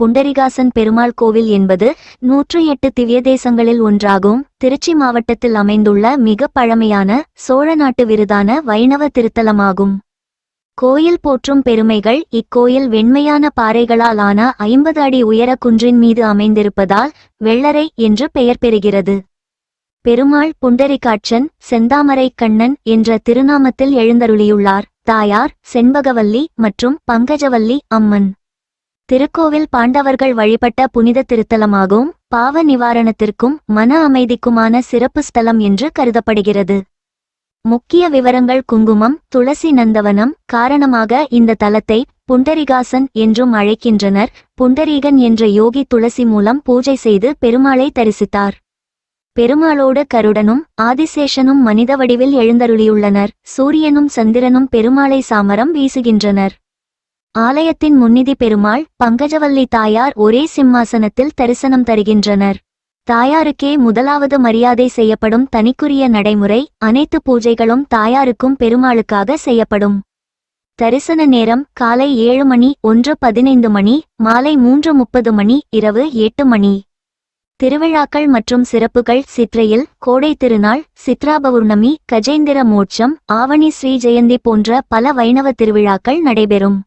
புண்டரிகாசன் பெருமாள் கோவில் என்பது நூற்று எட்டு திவ்ய தேசங்களில் ஒன்றாகும். திருச்சி மாவட்டத்தில் அமைந்துள்ள மிக பழமையான சோழ நாட்டு விருதான வைணவ திருத்தலமாகும். கோயில் போற்றும் பெருமைகள் இக்கோயில் வெண்மையான பாறைகளால் ஆன ஐம்பது அடி உயர குன்றின் மீது அமைந்திருப்பதால் வெள்ளரை என்று பெயர் பெறுகிறது. பெருமாள் புண்டரிகாட்சன் செந்தாமரை கண்ணன் என்ற திருநாமத்தில் எழுந்தருளியுள்ளார். தாயார் செண்பகவல்லி மற்றும் பங்கஜவல்லி அம்மன். திருக்கோவில் பாண்டவர்கள் வழிபட்ட புனித திருத்தலமாகும் பாவ நிவாரணத்திற்கும் மன அமைதிக்குமான சிறப்பு ஸ்தலம் என்று கருதப்படுகிறது. முக்கிய விவரங்கள் குங்குமம் துளசி நந்தவனம் காரணமாக இந்த தலத்தை புண்டரிகாசன் என்றும் அழைக்கின்றனர். புண்டரீகன் என்ற யோகி துளசி மூலம் பூஜை செய்து பெருமாளை தரிசித்தார். பெருமாளோடு கருடனும் ஆதிசேஷனும் மனித வடிவில் எழுந்தருளியுள்ளனர். சூரியனும் சந்திரனும் பெருமாளை சாமரம் வீசுகின்றனர். ஆலயத்தின் முன்னிதி பெருமாள் பங்கஜவல்லி தாயார் ஒரே சிம்மாசனத்தில் தரிசனம் தருகின்றனர். தாயாருக்கே முதலாவது மரியாதை செய்யப்படும் தனிக்குரிய நடைமுறை அனைத்து பூஜைகளும் தாயாருக்கும் பெருமாளுக்காக செய்யப்படும். தரிசன நேரம் காலை ஏழு மணி ஒன்று பதினைந்து மணி மாலை மூன்று முப்பது மணி இரவு எட்டு மணி. திருவிழாக்கள் மற்றும் சிறப்புகள் சித்திரையில் கோடை திருநாள் சித்ரா பௌர்ணமி கஜேந்திர மோட்சம் ஆவணி ஸ்ரீ ஜெயந்தி போன்ற பல வைணவ திருவிழாக்கள் நடைபெறும்.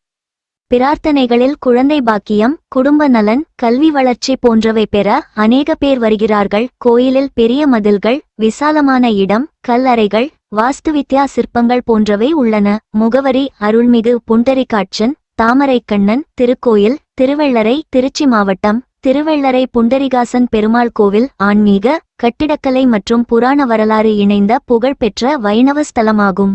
பிரார்த்தனைகளில் குழந்தை பாக்கியம் குடும்ப நலன் கல்வி வளர்ச்சி போன்றவை பெற அநேக பேர் வருகிறார்கள். கோயிலில் பெரிய மதில்கள் விசாலமான இடம் கல்லறைகள் வாஸ்துவித்யா சிற்பங்கள் போன்றவை உள்ளன. முகவரி அருள்மிகு புண்டரிகாட்சன் தாமரைக்கண்ணன் திருக்கோயில் திருவள்ளரை திருச்சி மாவட்டம் திருவள்ளரை புண்டரிகாசன் பெருமாள் கோவில் ஆன்மீக கட்டிடக்கலை மற்றும் புராண வரலாறு இணைந்த புகழ்பெற்ற வைணவ ஸ்தலமாகும்.